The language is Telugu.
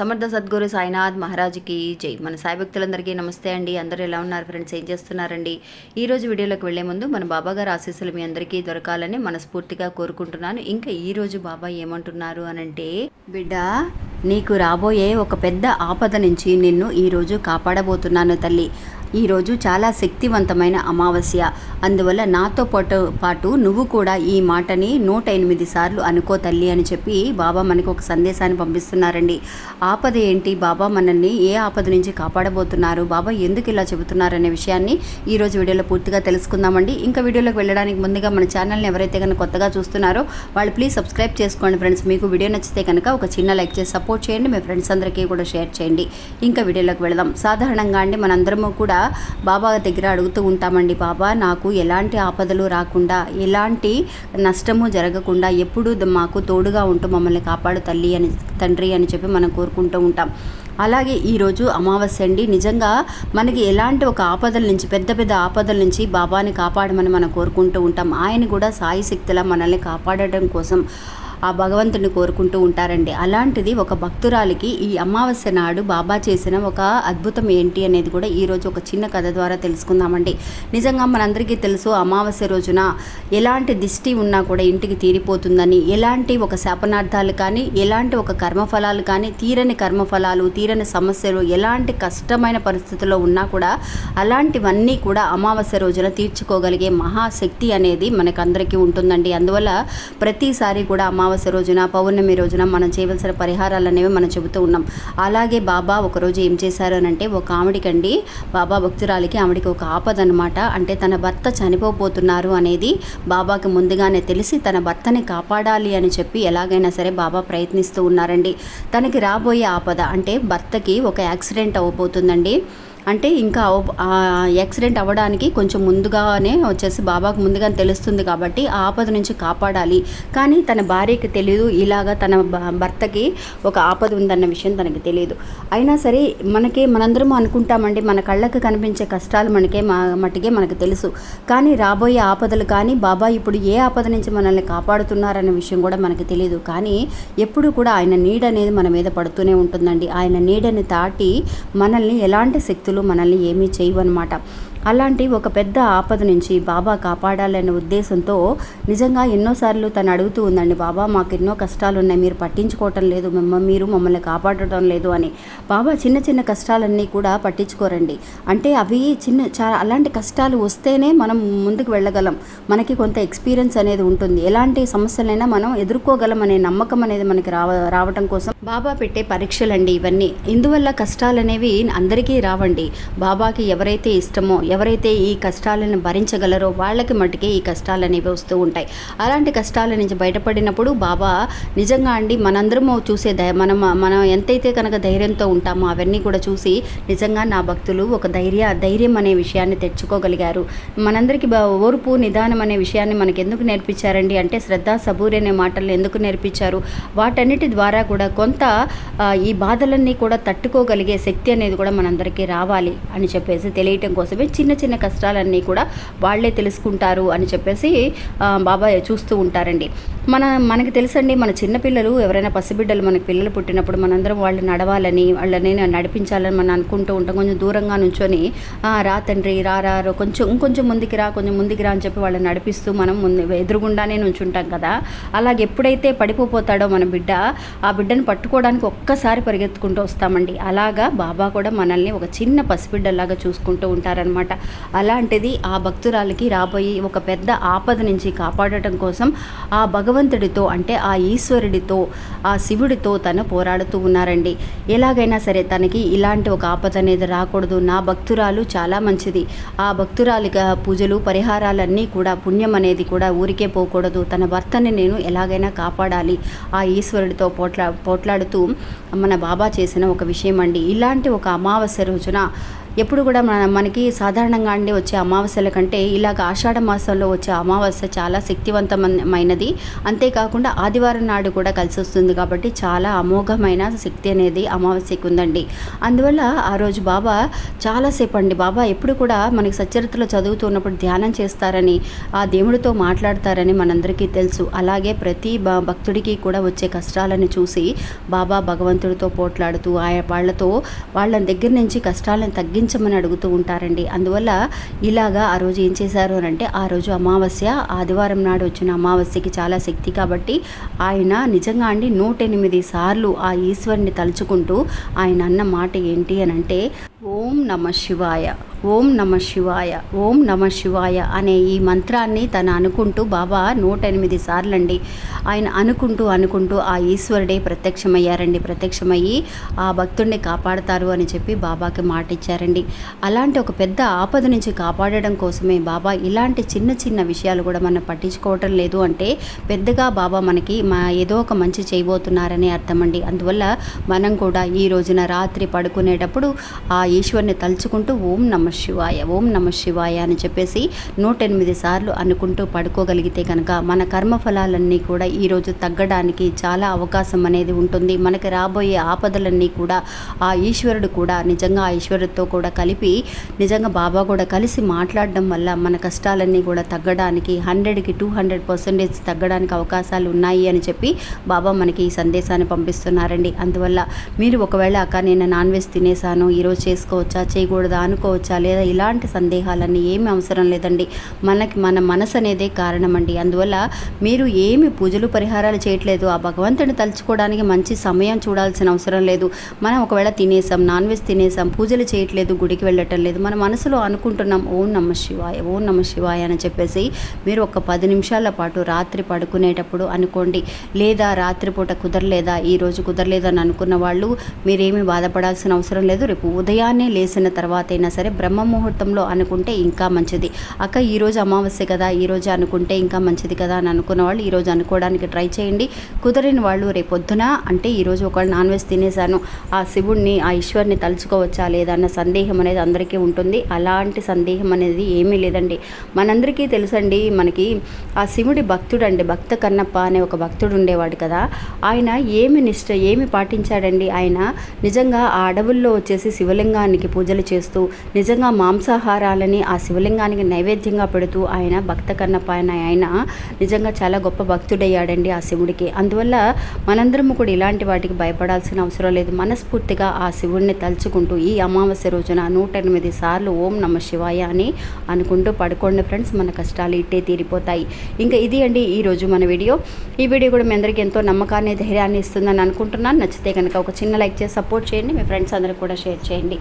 సమర్థ సద్గురు సాయినాథ్ మహారాజ్కి జై. మన సాయి భక్తులందరికీ నమస్తే అండి. అందరూ ఎలా ఉన్నారు ఫ్రెండ్స్? ఏం చేస్తున్నారండి? ఈ రోజు వీడియోలోకి వెళ్ళే ముందు మన బాబా గారు ఆశీస్సులు మీ అందరికీ దొరకాలని మనస్ఫూర్తిగా కోరుకుంటున్నాను. ఇంకా ఈ రోజు బాబా ఏమంటున్నారు అనంటే బిడ్డ నీకు రాబోయే ఒక పెద్ద ఆపద నుంచి నిన్ను ఈరోజు కాపాడబోతున్నాను తల్లి. ఈరోజు చాలా శక్తివంతమైన అమావాస్య. అందువల్ల నాతో పాటు పాటు నువ్వు కూడా ఈ మాటని నూట ఎనిమిది సార్లు అనుకో తల్లి అని చెప్పి బాబా మనకు ఒక సందేశాన్ని పంపిస్తున్నారండి. ఆపద ఏంటి? బాబా మనల్ని ఏ ఆపద నుంచి కాపాడబోతున్నారు? బాబా ఎందుకు ఇలా చెబుతున్నారనే విషయాన్ని ఈరోజు వీడియోలో పూర్తిగా తెలుసుకుందామండి. ఇంకా వీడియోలోకి వెళ్ళడానికి ముందుగా మన ఛానల్ని ఎవరైతే కనుక కొత్తగా చూస్తున్నారో వాళ్ళు ప్లీజ్ సబ్స్క్రైబ్ చేసుకోండి ఫ్రెండ్స్. మీకు వీడియో నచ్చితే కనుక ఒక చిన్న లైక్ చేసి సపోర్ట్ చేయండి. మీ ఫ్రెండ్స్ అందరికీ కూడా షేర్ చేయండి. ఇంకా వీడియోలోకి వెళదాం. సాధారణంగా అండి మనందరము కూడా బాబా దగ్గర అడుగుతూ ఉంటామండి బాబా నాకు ఎలాంటి ఆపదలు రాకుండా ఎలాంటి నష్టము జరగకుండా ఎప్పుడూ మాకు తోడుగా ఉంటూ మమ్మల్ని కాపాడు తల్లి అని తండ్రి అని చెప్పి మనం కోరుకుంటూ ఉంటాం. అలాగే ఈరోజు అమావాస్య అండి. నిజంగా మనకి ఎలాంటి ఒక ఆపదల నుంచి పెద్ద పెద్ద ఆపదల నుంచి బాబాని కాపాడమని మనం కోరుకుంటూ ఉంటాం. ఆయన కూడా సాయి శక్తిలా మనల్ని కాపాడటం కోసం ఆ భగవంతుని కోరుకుంటూ ఉంటారండి. అలాంటిది ఒక భక్తురాలికి ఈ అమావాస్య నాడు బాబా చేసిన ఒక అద్భుతం ఏంటి అనేది కూడా ఈరోజు ఒక చిన్న కథ ద్వారా తెలుసుకుందామండి. నిజంగా మనందరికీ తెలుసు అమావాస్య రోజున ఎలాంటి దిష్టి ఉన్నా కూడా ఇంటికి తీరిపోతుందని ఎలాంటి ఒక శాపనార్థాలు కానీ ఎలాంటి ఒక కర్మఫలాలు కానీ తీరని కర్మఫలాలు తీరని సమస్యలు ఎలాంటి కష్టమైన పరిస్థితుల్లో ఉన్నా కూడా అలాంటివన్నీ కూడా అమావాస్య రోజున తీర్చుకోగలిగే మహాశక్తి అనేది మనకందరికీ ఉంటుందండి. అందువల్ల ప్రతిసారి కూడా అమావాస్య రోజున పౌర్ణమి రోజున మనం చేయవలసిన పరిహారాలు అనేవి మనం చెబుతూ ఉన్నాం. అలాగే బాబా ఒకరోజు ఏం చేశారు అని అంటే ఒక ఆవిడికండి బాబా భక్తురాలికి ఆవిడికి ఒక ఆపద అనమాట అంటే తన భర్త చనిపోబోతున్నారు అనేది బాబాకి ముందుగానే తెలిసి తన భర్తని కాపాడాలి అని చెప్పి ఎలాగైనా సరే బాబా ప్రయత్నిస్తూ ఉన్నారండి. తనకి రాబోయే ఆపద అంటే భర్తకి ఒక యాక్సిడెంట్ అవ్వబోతుందండి. అంటే ఇంకా యాక్సిడెంట్ అవ్వడానికి కొంచెం ముందుగానే వచ్చేసి బాబాకు ముందుగానే తెలుస్తుంది కాబట్టి ఆ ఆపద నుంచి కాపాడాలి. కానీ తన భార్యకి తెలియదు ఇలాగా తన భర్తకి ఒక ఆపద ఉందన్న విషయం తనకి తెలియదు అయినా సరే మనకి మనందరం అనుకుంటామండి మన కళ్ళకు కనిపించే కష్టాలు మనకే మా మట్టుకే మనకు తెలుసు. కానీ రాబోయే ఆపదలు కానీ బాబా ఇప్పుడు ఏ ఆపద నుంచి మనల్ని కాపాడుతున్నారనే విషయం కూడా మనకు తెలియదు కానీ ఎప్పుడు కూడా ఆయన నీడ అనేది మన మీద పడుతూనే ఉంటుందండి. ఆయన నీడని దాటి మనల్ని ఎలాంటి శక్తి పరిస్థితులు మనల్ని ఏమీ చేయవన్నమాట. అలాంటి ఒక పెద్ద ఆపద నుంచి బాబా కాపాడాలనే ఉద్దేశంతో నిజంగా ఎన్నోసార్లు తను అడుగుతూ ఉందండి బాబా మాకు ఎన్నో కష్టాలు ఉన్నాయి మీరు పట్టించుకోవటం లేదు మిమ్మ మీరు మమ్మల్ని కాపాడటం లేదు అని. బాబా చిన్న చిన్న కష్టాలన్నీ కూడా పట్టించుకోరండి. అంటే అవి చిన్న చాలా అలాంటి కష్టాలు వస్తేనే మనం ముందుకు వెళ్ళగలం. మనకి కొంత ఎక్స్పీరియన్స్ అనేది ఉంటుంది. ఎలాంటి సమస్యలైనా మనం ఎదుర్కోగలం అనే నమ్మకం అనేది మనకి రావ రావటం కోసం బాబా పెట్టే పరీక్షలండి ఇవన్నీ. ఇందువల్ల కష్టాలనేవి అందరికీ రావండి. బాబాకి ఎవరైతే ఇష్టమో ఎవరైతే ఈ కష్టాలను భరించగలరో వాళ్ళకి మట్టుకే ఈ కష్టాలు అనేవి వస్తూ ఉంటాయి. అలాంటి కష్టాల నుంచి బయటపడినప్పుడు బాబా నిజంగా అండి మనందరము చూసే ధై మనం మనం ఎంతైతే కనుక ధైర్యంతో ఉంటామో అవన్నీ కూడా చూసి నిజంగా నా భక్తులు ఒక ధైర్య ధైర్యం అనే విషయాన్ని తెచ్చుకోగలిగారు. మనందరికీ ఓర్పు నిదానం అనే విషయాన్ని మనకి ఎందుకు నేర్పించారండి అంటే శ్రద్ధ సబూరి అనే మాటలు ఎందుకు నేర్పించారు? వాటన్నిటి ద్వారా కూడా కొంత ఈ బాధలన్నీ కూడా తట్టుకోగలిగే శక్తి అనేది కూడా మనందరికీ రావాలి అని చెప్పేసి తెలియటం కోసమే చిన్న చిన్న కష్టాలన్నీ కూడా వాళ్ళే తెలుసుకుంటారు అని చెప్పేసి బాబాయ్ చూస్తూ ఉంటారండి. మన మనకి తెలుసండి మన చిన్నపిల్లలు ఎవరైనా పసిబిడ్డలు మనకి పిల్లలు పుట్టినప్పుడు మనందరం వాళ్ళు నడవాలని వాళ్ళని నడిపించాలని మనం అనుకుంటూ ఉంటాం. కొంచెం దూరంగా నుంచొని రా తండ్రి రా రా, కొంచెం ఇంకొంచెం ముందుకి రా కొంచెం ముందుకి రా అని చెప్పి వాళ్ళని నడిపిస్తూ మనం ముందు ఎదురుగుండానే నుంచుంటాం కదా. అలాగే ఎప్పుడైతే పడిపోతాడో మన బిడ్డ ఆ బిడ్డను పట్టుకోవడానికి ఒక్కసారి పరిగెత్తుకుంటూ వస్తామండి. అలాగా బాబా కూడా మనల్ని ఒక చిన్న పసిబిడ్డలాగా చూసుకుంటూ ఉంటారనమాట అలాంటిది ఆ భక్తురాలకి రాబోయే ఒక పెద్ద ఆపద నుంచి కాపాడటం కోసం ఆ భగవంతుడితో అంటే ఆ ఈశ్వరుడితో ఆ శివుడితో తను పోరాడుతూ ఉన్నారండి. ఎలాగైనా సరే తనకి ఇలాంటి ఒక ఆపద అనేది రాకూడదు. నా భక్తురాలు చాలా మంచిది. ఆ భక్తురాలి పూజలు పరిహారాలన్నీ కూడా పుణ్యం అనేది కూడా ఊరికే పోకూడదు. తన భర్తని నేను ఎలాగైనా కాపాడాలి. ఆ ఈశ్వరుడితో పోట్లా పోట్లాడుతూ మన బాబా చేసిన ఒక విషయం అండి ఇలాంటి ఒక అమావాస్య రోజున ఎప్పుడు కూడా మన మనకి సాధారణంగా అండి వచ్చే అమావాస్యల కంటే ఇలాగ ఆషాఢ మాసంలో వచ్చే అమావాస్య చాలా శక్తివంతమైనది. అంతేకాకుండా ఆదివారం నాడు కూడా కలిసి వస్తుంది కాబట్టి చాలా అమోఘమైన శక్తి అనేది అమావాస్యకు ఉందండి. అందువల్ల ఆ రోజు బాబా చాలాసేపు అండి బాబా ఎప్పుడు కూడా మనకి సచరిత్రలో చదువుతున్నప్పుడు ధ్యానం చేస్తారని ఆ దేవుడితో మాట్లాడతారని మనందరికీ తెలుసు. అలాగే ప్రతి భక్తుడికి కూడా వచ్చే కష్టాలను చూసి బాబా భగవంతుడితో పోట్లాడుతూ ఆయన వాళ్ళతో వాళ్ళ దగ్గర నుంచి కష్టాలను తగ్గి తగ్గించమని అడుగుతూ ఉంటారండి. అందువల్ల ఇలాగా ఆ రోజు ఏం చేశారు అని అంటే ఆ రోజు అమావాస్య ఆదివారం నాడు వచ్చిన అమావాస్యకి చాలా శక్తి కాబట్టి ఆయన నిజంగా అండి నూట ఎనిమిది సార్లు ఆ ఈశ్వరుని తలుచుకుంటూ ఆయన అన్న మాట ఏంటి అని అంటే ఓం నమ శివాయ ఓం నమ శివాయ ఓం నమ శివాయ అనే ఈ మంత్రాన్ని తను అనుకుంటూ బాబా నూట ఎనిమిది సార్లండి ఆయన అనుకుంటూ అనుకుంటూ ఆ ఈశ్వరుడే ప్రత్యక్షమయ్యారండి. ప్రత్యక్షమయ్యి ఆ భక్తుడిని కాపాడతారు అని చెప్పి బాబాకి మాట ఇచ్చారండి అలాంటి ఒక పెద్ద ఆపద నుంచి కాపాడడం కోసమే బాబా ఇలాంటి చిన్న చిన్న విషయాలు కూడా మనం పట్టించుకోవటం లేదు అంటే పెద్దగా బాబా మనకి మా ఏదో ఒక మంచి చేయబోతున్నారని అర్థమండి. అందువల్ల మనం కూడా ఈ రోజున రాత్రి పడుకునేటప్పుడు ఆ ఈశ్వరుని తలుచుకుంటూ ఓం నమ శివాయ ఓం నమ శివాయ అని చెప్పేసి నూట ఎనిమిది సార్లు అనుకుంటూ పడుకోగలిగితే కనుక మన కర్మఫలాలన్నీ కూడా ఈరోజు తగ్గడానికి చాలా అవకాశం అనేది ఉంటుంది. మనకి రాబోయే ఆపదలన్నీ కూడా ఆ ఈశ్వరుడు కూడా నిజంగా ఆ ఈశ్వరుడితో కూడా కలిపి నిజంగా బాబా కూడా కలిసి మాట్లాడడం వల్ల మన కష్టాలన్నీ కూడా తగ్గడానికి హండ్రెడ్కి టూ హండ్రెడ్ పర్సెంటేజ్ తగ్గడానికి అవకాశాలు ఉన్నాయి అని చెప్పి బాబా మనకి ఈ సందేశాన్ని పంపిస్తున్నారండి. అందువల్ల మీరు ఒకవేళ అక్క నేను నాన్ వెజ్ తినేసాను ఈరోజు చేసి చేసుకోవచ్చా చేయకూడదా అనుకోవచ్చా లేదా ఇలాంటి సందేహాలన్నీ ఏమి అవసరం లేదండి. మనకి మన మనసు అనేదే కారణం అండి అందువల్ల మీరు ఏమి పూజలు పరిహారాలు చేయట్లేదు. ఆ భగవంతుని తలుచుకోవడానికి మంచి సమయం చూడాల్సిన అవసరం లేదు. మనం ఒకవేళ తినేసాం నాన్ వెజ్ తినేసాం పూజలు చేయట్లేదు గుడికి వెళ్ళటం లేదు మన మనసులో అనుకుంటున్నాం ఓం నమ శివాయ ఓం నమ శివాయ అని చెప్పేసి మీరు ఒక పది నిమిషాల పాటు రాత్రి పడుకునేటప్పుడు అనుకోండి. లేదా రాత్రిపూట కుదరలేదా ఈ రోజు కుదరలేదని అనుకున్న వాళ్ళు మీరేమీ బాధపడాల్సిన అవసరం లేదు. రేపు ఉదయాన్నే లేచిన తర్వాత అయినా సరే బ్రహ్మ ముహూర్తంలో అనుకుంటే ఇంకా మంచిది. అక్క ఈ రోజు అమావాస్య కదా ఈ రోజు అనుకుంటే ఇంకా మంచిది కదా అని అనుకున్న వాళ్ళు ఈరోజు అనుకోవడానికి ట్రై చేయండి. కుదరని వాళ్ళు రేపు పొద్దున అంటే ఈరోజు ఒక నాన్ వెజ్ తినేసాను ఆ శివుణ్ణి ఆ ఈశ్వరిని తలుచుకోవచ్చా లేదా అన్న సందేహం అనేది అందరికీ ఉంటుంది. అలాంటి సందేహం అనేది ఏమీ లేదండి. మనందరికీ తెలుసండి మనకి ఆ శివుడి భక్తుడు అండి భక్త కన్నప్ప అనే ఒక భక్తుడు ఉండేవాడు కదా. ఆయన ఏమి నిష్ట ఏమి పాటించాడండి? ఆయన నిజంగా ఆ అడవుల్లో వచ్చేసి శివలింగం శివలింగానికి పూజలు చేస్తూ నిజంగా మాంసాహారాలని ఆ శివలింగానికి నైవేద్యంగా పెడుతూ ఆయన భక్త కన్నపాయన ఆయన ఆయన నిజంగా చాలా గొప్ప భక్తుడయ్యాడండి ఆ శివుడికి. అందువల్ల మనందరము కూడా ఇలాంటి వాటికి భయపడాల్సిన అవసరం లేదు. మనస్ఫూర్తిగా ఆ శివుడిని తలుచుకుంటూ ఈ అమావాస్య రోజున నూట ఎనిమిది సార్లు ఓం నమ శివాయ అని అనుకుంటూ పడుకోండి ఫ్రెండ్స్. మన కష్టాలు ఇట్టే తీరిపోతాయి. ఇంకా ఇది అండి ఈరోజు మన వీడియో. ఈ వీడియో కూడా మీ అందరికీ ఎంతో నమ్మకాన్ని ధైర్యాన్ని ఇస్తుందని అనుకుంటున్నాను. నచ్చితే కనుక ఒక చిన్న లైక్ చేసి సపోర్ట్ చేయండి. మీ ఫ్రెండ్స్ అందరికి కూడా షేర్ చేయండి.